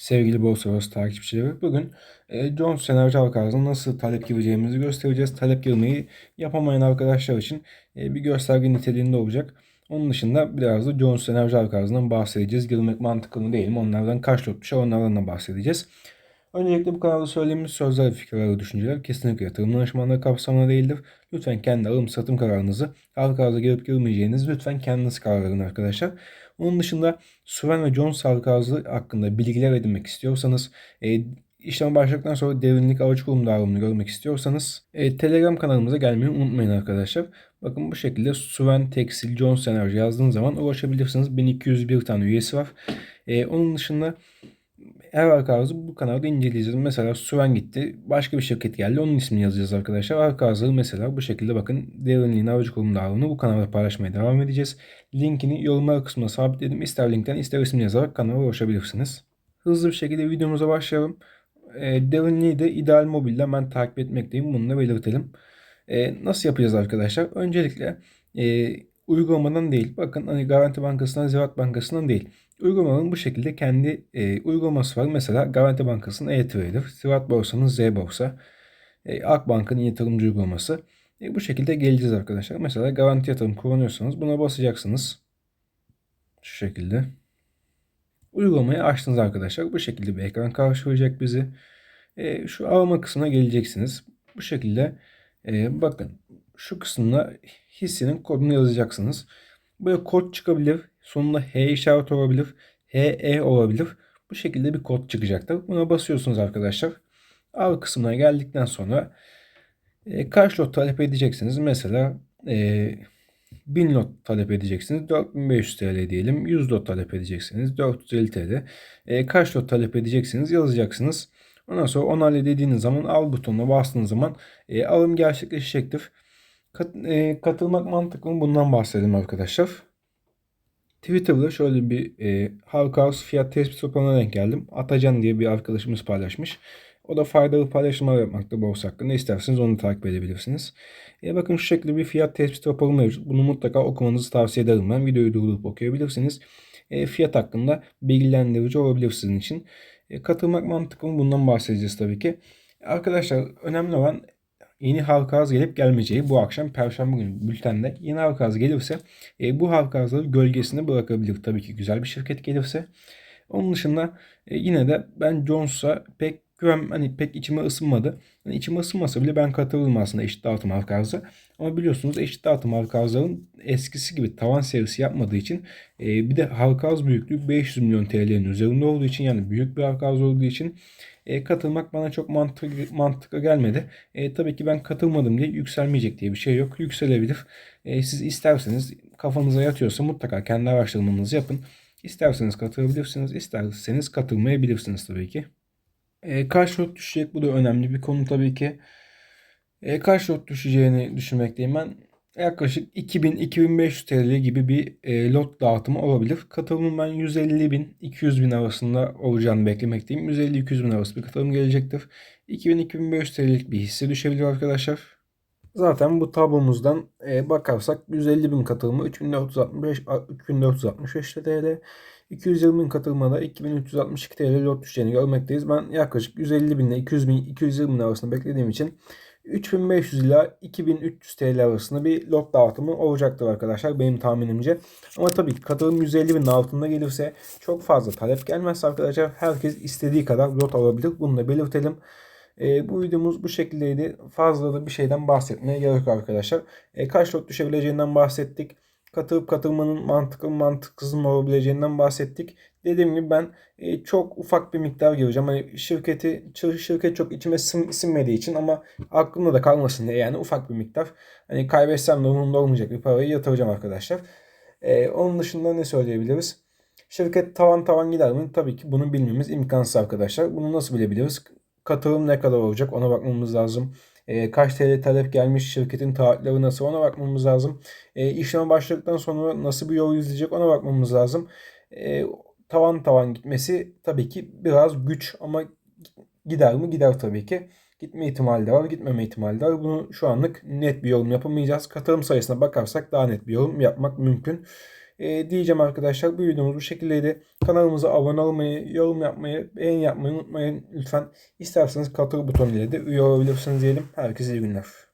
Sevgili Borsa Boss takipçileri bugün e, Jones Enerji halkasına nasıl talep gireceğimizi göstereceğiz. Talep girmeyi yapamayan arkadaşlar için e, bir gösterge niteliğinde olacak. Onun dışında biraz da Jones Enerji halkasından bahsedeceğiz. Girmek mantıklı mı değil mi? Onlardan kaç lot düşer onlardan da bahsedeceğiz. Öncelikle bu kanalda söylediğimiz sözler, fikirler ve düşünceler kesinlikle yatırım danışmanlığı kapsamında değildir. Lütfen kendi alım satım kararınızı halka girip girmeyeceğiniz lütfen kendiniz karar verin arkadaşlar. Onun dışında Suven ve Jones halka hakkında bilgiler edinmek istiyorsanız e, İşlem başladıktan sonra derinlik avuç kurum dağılımını görmek istiyorsanız e, Telegram kanalımıza gelmeyi unutmayın arkadaşlar. Bakın bu şekilde Suven Tekstil Jones Enerji yazdığınız zaman ulaşabilirsiniz. 1201 tane üyesi var. E, onun dışında her arka bu kanalda inceleyeceğiz. Mesela Suven gitti. Başka bir şirket geldi. Onun ismini yazacağız arkadaşlar. Arka arzı mesela bu şekilde bakın derinliğin aracı kurum dağılımını bu kanalda paylaşmaya devam edeceğiz. Linkini yorumlar kısmına sabitledim. İster linkten ister ismini yazarak kanala ulaşabilirsiniz. Hızlı bir şekilde videomuza başlayalım. E, derinliği de ideal mobilde ben takip etmekteyim. Bunu da belirtelim. E, nasıl yapacağız arkadaşlar? Öncelikle e, uygulamadan değil. Bakın hani Garanti Bankası'ndan, Ziraat Bankası'ndan değil. Uygulamanın bu şekilde kendi e, uygulaması var. Mesela Garanti Bankası'nın e-Trader, Ziraat Borsa'nın Z-Borsa, e, Akbank'ın yatırımcı uygulaması. E, bu şekilde geleceğiz arkadaşlar. Mesela garanti yatırım kullanıyorsanız buna basacaksınız. Şu şekilde. Uygulamayı açtınız arkadaşlar. Bu şekilde bir ekran karşılayacak bizi. E, şu arama kısmına geleceksiniz. Bu şekilde e, bakın şu kısımda hissinin kodunu yazacaksınız. Böyle kod çıkabilir. Sonunda H işareti olabilir. HE olabilir. Bu şekilde bir kod çıkacaktır. Buna basıyorsunuz arkadaşlar. Av kısmına geldikten sonra e, kaç lot talep edeceksiniz? Mesela e, 1000 lot talep edeceksiniz. 4500 TL diyelim. 100 lot talep edeceksiniz. 450 TL. E, kaç lot talep edeceksiniz? Yazacaksınız. Ondan sonra onayla dediğiniz zaman al butonuna bastığınız zaman e, alım gerçekleşecektir. Kat, e, katılmak mantıklı mı? Bundan bahsedelim arkadaşlar. Twitter'da şöyle bir e, Halkaus fiyat tespit raporuna denk geldim. Atacan diye bir arkadaşımız paylaşmış. O da faydalı paylaşımlar yapmakta borsa hakkında. İsterseniz onu takip edebilirsiniz. E bakın şu şekilde bir fiyat tespit raporu mevcut. Bunu mutlaka okumanızı tavsiye ederim ben. Videoyu durdurup okuyabilirsiniz. E, fiyat hakkında bilgilendirici olabilir sizin için. E, katılmak mantıklı mı? Bundan bahsedeceğiz tabii ki. Arkadaşlar önemli olan yeni halka arz gelip gelmeyeceği bu akşam Perşembe günü bültende yeni halka arz gelirse e, bu halka arzları gölgesinde bırakabilir. Tabii ki güzel bir şirket gelirse. Onun dışında e, yine de ben Jones'a pek güven hani pek içime ısınmadı. Yani içime ısınmasa bile ben katılırım aslında eşit dağıtım halka arzı. Ama biliyorsunuz eşit dağıtım halka arzların eskisi gibi tavan serisi yapmadığı için e, bir de halka arz büyüklüğü 500 milyon TL'nin üzerinde olduğu için yani büyük bir halka arz olduğu için e, katılmak bana çok mantıklı, mantıklı gelmedi. E, tabii ki ben katılmadım diye yükselmeyecek diye bir şey yok. Yükselebilir. E, siz isterseniz kafanıza yatıyorsa mutlaka kendi araştırmanızı yapın. İsterseniz katılabilirsiniz, isterseniz katılmayabilirsiniz tabii ki. E, kaç düşecek bu da önemli bir konu tabii ki. E, kaç not düşeceğini düşünmekteyim ben. Yaklaşık 2000-2500 TL gibi bir e, lot dağıtımı olabilir. Katılımın ben 150 bin 200 bin arasında olacağını beklemekteyim. 150-200 bin arası bir katılım gelecektir. 2000-2500 TL'lik bir hisse düşebilir arkadaşlar. Zaten bu tablomuzdan e, bakarsak 150 bin katılımı 3465 3465 TL. 220 bin katılmada 2362 TL lot düşeceğini görmekteyiz. Ben yaklaşık 150 bin ile 200 bin 220 bin arasında beklediğim için 3500 ila 2300 TL arasında bir lot dağıtımı olacaktır arkadaşlar benim tahminimce. Ama tabii ki katılım 150 bin altında gelirse çok fazla talep gelmezse arkadaşlar herkes istediği kadar lot alabilir. Bunu da belirtelim. E, bu videomuz bu şekildeydi. Fazla da bir şeyden bahsetmeye gerek yok arkadaşlar. E, kaç lot düşebileceğinden bahsettik. Katılıp katılmanın mantıklı mantıksız mı olabileceğinden bahsettik. Dediğim gibi ben e, çok ufak bir miktar gireceğim. Hani şirketi şirket çok içime sinmediği için ama aklımda da kalmasın diye yani ufak bir miktar. Hani kaybetsem de umurumda olmayacak bir parayı yatıracağım arkadaşlar. E, onun dışında ne söyleyebiliriz? Şirket tavan tavan gider mi? Tabii ki bunu bilmemiz imkansız arkadaşlar. Bunu nasıl bilebiliriz? Katılım ne kadar olacak ona bakmamız lazım. E, kaç TL talep gelmiş, şirketin taahhütleri nasıl ona bakmamız lazım. E, işleme başladıktan sonra nasıl bir yol izleyecek ona bakmamız lazım. E, tavan tavan gitmesi tabii ki biraz güç ama gider mi? Gider tabii ki. Gitme ihtimali de var, gitmeme ihtimali de var. Bunu şu anlık net bir yorum yapamayacağız. Katılım sayısına bakarsak daha net bir yorum yapmak mümkün. E, diyeceğim arkadaşlar. Bu videomuz bu şekildeydi. Kanalımıza abone olmayı, yorum yapmayı, beğen yapmayı unutmayın lütfen. İsterseniz katıl butonu ile de üye olabilirsiniz diyelim. Herkese iyi günler.